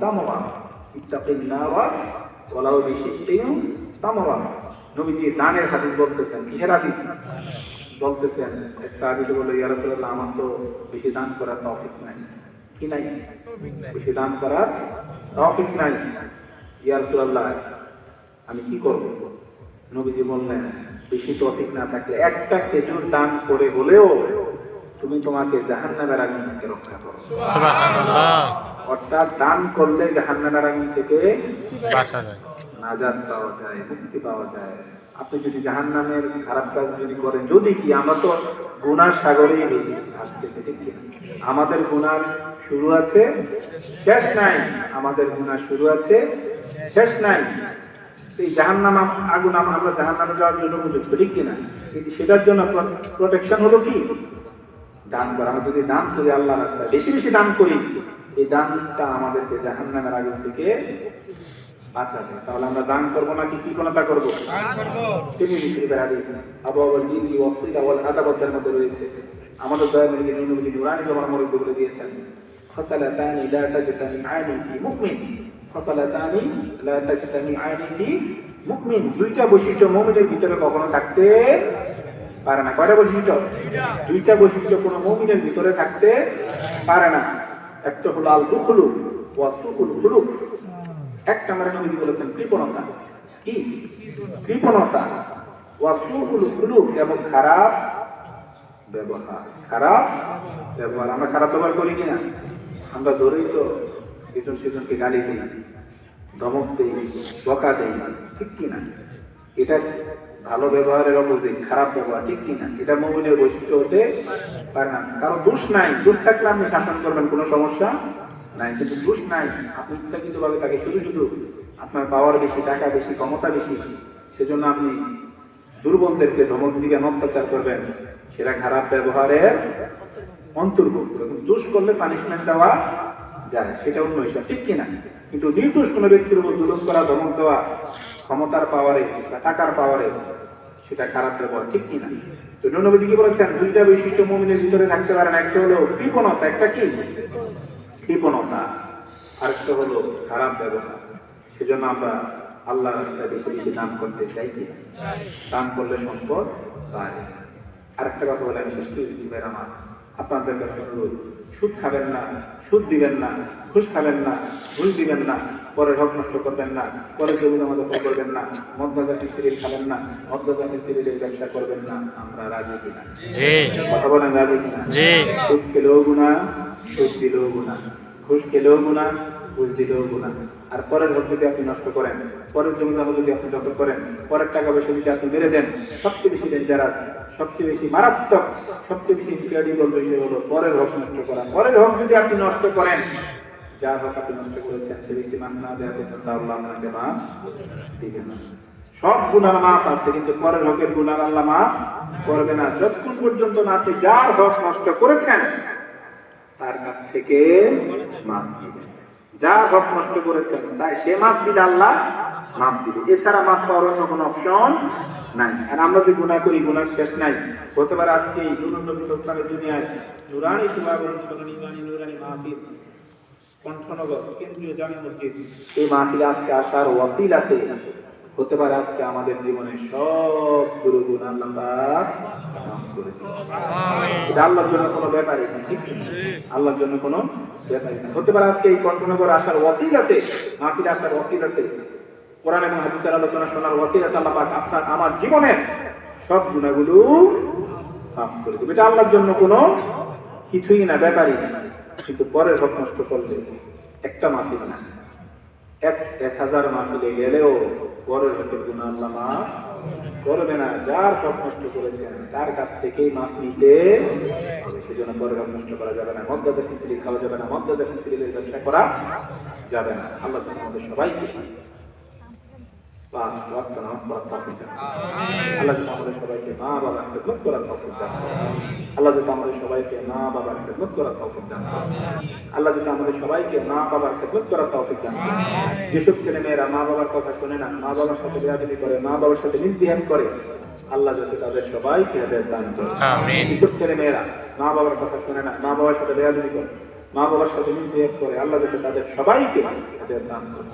তামরা ইত্তাকিন নারা ওয়ালাউ বিশিক্কিন তামরা নবীজি দানের হাদিস বলতেছেন, কিসের হাদিস? বলতেছেন, একটা হাদিসে বলে, ইয়া রাসূলুল্লাহ, আমার তো বেশি দান করার তৌফিক নাই। কি নাই? বেশি দান করার তৌফিক নাই। ইয়া রাসূলুল্লাহ, আমি কি করব? নবীজি বললেন, বেশি তৌফিক না থাকলে একটা খেজুর দান করে হলেও তুমি তোমাকে জাহান্নামের আগুন থেকে রক্ষা করো। অর্থাৎ দান করলে জাহান্নামের আগুন থেকে নাজাত পাওয়া যায় মুক্তি পাওয়া যায়। আপনি যদি জাহান্নামের খারাপ কাজ যদি করেন যদি কি আমরা তো গুনার সাগরেই বেশি আসতেছে ঠিক? আমাদের গুনার শুরু আছে শেষ নাই। আমাদের গুনার শুরু আছে শেষ নাই। এই জাহান্নাম আম- আগুন আম- আমরা জাহান্নামে যাওয়ার জন্য উপযুক্ত ঠিক কিনা সেটার জন্য প্রোটেকশন হলো কি? দান করা। আমরা যদি দান করি আল্লাহ রাস্তায় বেশি বেশি দান করি এই দানটা আমাদেরকে জাহান্নামের আগুন থেকে বাঁচাবে। তাহলে আমরা দান করব নাকি কি কোনটা করব? তিনি আদাবতের মধ্যে রয়েছে। আমাদের দয়া মেরে নবী নবী নুরানি জমার মরে বলে দিয়েছেন ফসালাতানি লা তাজতামি আইনি ফি মুমিন ফসালাতানি লা তাজতামি আইনি ফি মুমিন দুইটা বৈশিষ্ট্য মুমিনের ভিতরে কখনো থাকতে পারে না। কয়টা বৈশিষ্ট্য? দুইটা। বৈশিষ্ট্য কোনো মুমিনের ভিতরে থাকতে পারে না। একটা হলো আল দুখুলু ওয়াসুকুল খুলুক এক নম্বরে নবী বলেছেন কৃপণতা। কি? কৃপণতা। ওয়াসুকুল কুলুক এবং খারাপ ব্যবহার। খারাপ ব্যবহার। আমরা খারাপ ব্যবহার করি কিনা? আমরা ধরেই তো একজন সেজনকে গালি দিই ধমক দিই বকা দিই ঠিক কিনা? এটা ভালো ব্যবহারের অপোজিট খারাপ ব্যবহার, ঠিক কিনা? এটা মোমিনের বৈশিষ্ট্য হতে পারে না। কারণ দোষ নাই, দোষ থাকলে আপনি শাসন করবেন, কোনো সমস্যা নাই। কিন্তু দোষ নাই, আপনি ইচ্ছাকৃত ভাবে তাকে শুধু শুধু আপনার পাওয়ার বেশি, টাকা বেশি, ক্ষমতা বেশি, সেজন্য আপনি দুর্বলদেরকে ধমক দিকে অত্যাচার করবেন। সেটা খারাপ ব্যবহারের অন্তর্ভুক্ত। এবং দোষ করলে পানিশমেন্ট দেওয়া যায়, সেটা অন্য হিসাব ঠিক কিনা? কিন্তু নির্দোষ কোনো ব্যক্তির উপর জুলুম করা, ধমক দেওয়া ক্ষমতার পাওয়ারে টাকার পাওয়ারে সেটা খারাপ ব্যবহার ঠিক কিনা? তো নবীজি কি বলেছেন? দুইটা বৈশিষ্ট্য মুমিনের ভিতরে থাকতে পারেন একটা হলো কৃপণতা একটা কি? কৃপণতা আর একটা হলো খারাপ ব্যবহার। সেজন্য আমরা আল্লাহ রাস্তায় বেশি বেশি দান করতে চাই কি? দান করলে সম্পদ বাড়ে। আরেকটা কথা বলে আমি শেষ করে দিচ্ছি আমার, আপনাদের কাছে অনুরোধ, সুদ খাবেন না, সুদ দিবেন না, ঘুষ খাবেন না, ঘুষ দিবেন না পরে হক নষ্ট করবেন না পরে জমি জমা দখল করবেন না মদ্যজাতি সিরিল খাবেন না মদ্যজাতি সিরিলের ব্যবসা করবেন না আমরা রাজি কিনা? কথা বলেন রাজি কিনা? সুদ খেলেও গুণা সুদ দিলেও গুণা। ঘুষ খেলেও গুণা ঘুষ দিলেও গুণা। আর পরের হক যদি আপনি নষ্ট করেন পরের জমি জমা যদি আপনি দখল করেন পরের টাকা পয়সা যদি আপনি বেড়ে দেন সবচেয়ে বেশি ডেঞ্জারাস সবচেয়ে বেশি মারাত্মক সবচেয়ে বেশি ইনক্রেডিবল বিষয় হলো পরের হক নষ্ট করা। পরের হক যদি আপনি নষ্ট করেন যার হক আপনি নষ্ট করেছেন, সে ব্যক্তি মাফ না দেওয়া পর্যন্ত আল্লাহ আপনাকে মাফ দিবে না। সব গুণার মাপ আছে, কিন্তু পরের হকের গুণার আল্লাহ মাফ করবে না। যতক্ষণ পর্যন্ত না আপনি যার হক নষ্ট করেছেন, তার কাছ থেকে মাপ দিবেন যার হক নষ্ট করেছেন, তাই সে মাপ দিলে আল্লাহ মাপ দিবে। এছাড়া মাপ পাওয়ার অন্য কোনো অপশন নাই। আর আমরা যে গুণা করি গুণার শেষ নাই। হতে পারে আজকে এই ইসলামের দুনিয়ায়। নুরানি সোনানি ইমানি নুরানি মাহফিল। কণ্ঠনগর কেন্দ্রীয় জামি মসজিদ। এই মাহফিলে আজকে আসার ওয়াসিলাতে হতে পারে আজকে আমাদের জীবনে সব গুরু গুণ আল্লাহ। এটা আল্লাহর জন্য কোনো ব্যাপারই না ঠিক আল্লাহর জন্য কোনো ব্যাপারই না। হতে পারে আজকে এই কণ্ঠনগর আসার ওয়াসিলাতে মাহফিলে আসার ওয়াসিলাতে কোরআন এবং হাদিসের আলোচনা শোনার ওয়াসিলাতে আল্লাহ পাক আপনার আমার জীবনের সব গুণাগুলো মাফ করে দেবে এটা আল্লাহর জন্য কোনো কিছুই না ব্যাপারই না। কিন্তু পরের হক নষ্ট করলে একটা মাফিল না। এক এক হাজার মাফিলে গেলেও পরের হকের গুণ আল্লাহ মাফ করবে না। যার হক নষ্ট করেছেন, তার কাছ থেকেই মাফ নিতে সেজন্য পরের হক নষ্ট করা যাবে না। মদ্দাদের খিচুড়ি খাওয়া যাবে না। মদ্দাদের খিচুড়ি ব্যবসা করা যাবে না। আল্লাহ আমাদের সবাইকে পাঁচ ওয়াক্ত নামাজ পড়ার তৌফিক দান আল্লাহ যেন আমাদের সবাইকে মা বাবার খেদমত করার তৌফিক দান আল্লাহ যেন আমাদের সবাইকে মা বাবার খেদমত করার তৌফিক দান করুন। আল্লাহ যেন আমাদের সবাইকে মা বাবার খেদমত করার তৌফিক দান করুন। যেসব ছেলে মেয়েরা মা বাবার কথা শোনে না মা বাবার সাথে বেয়াদবি করে মা বাবার সাথে মিসবিহেভ করে আল্লাহ যাতে তাদের সবাইকে হেদায়েত দান করে। যেসব ছেলে মেয়েরা মা বাবার কথা শোনে না মা বাবার সাথে বেয়াদবি করে মা বাবার সাথে মিসবিহেভ করে আল্লাহ যাতে তাদের সবাইকে হেদায়েত দান করে।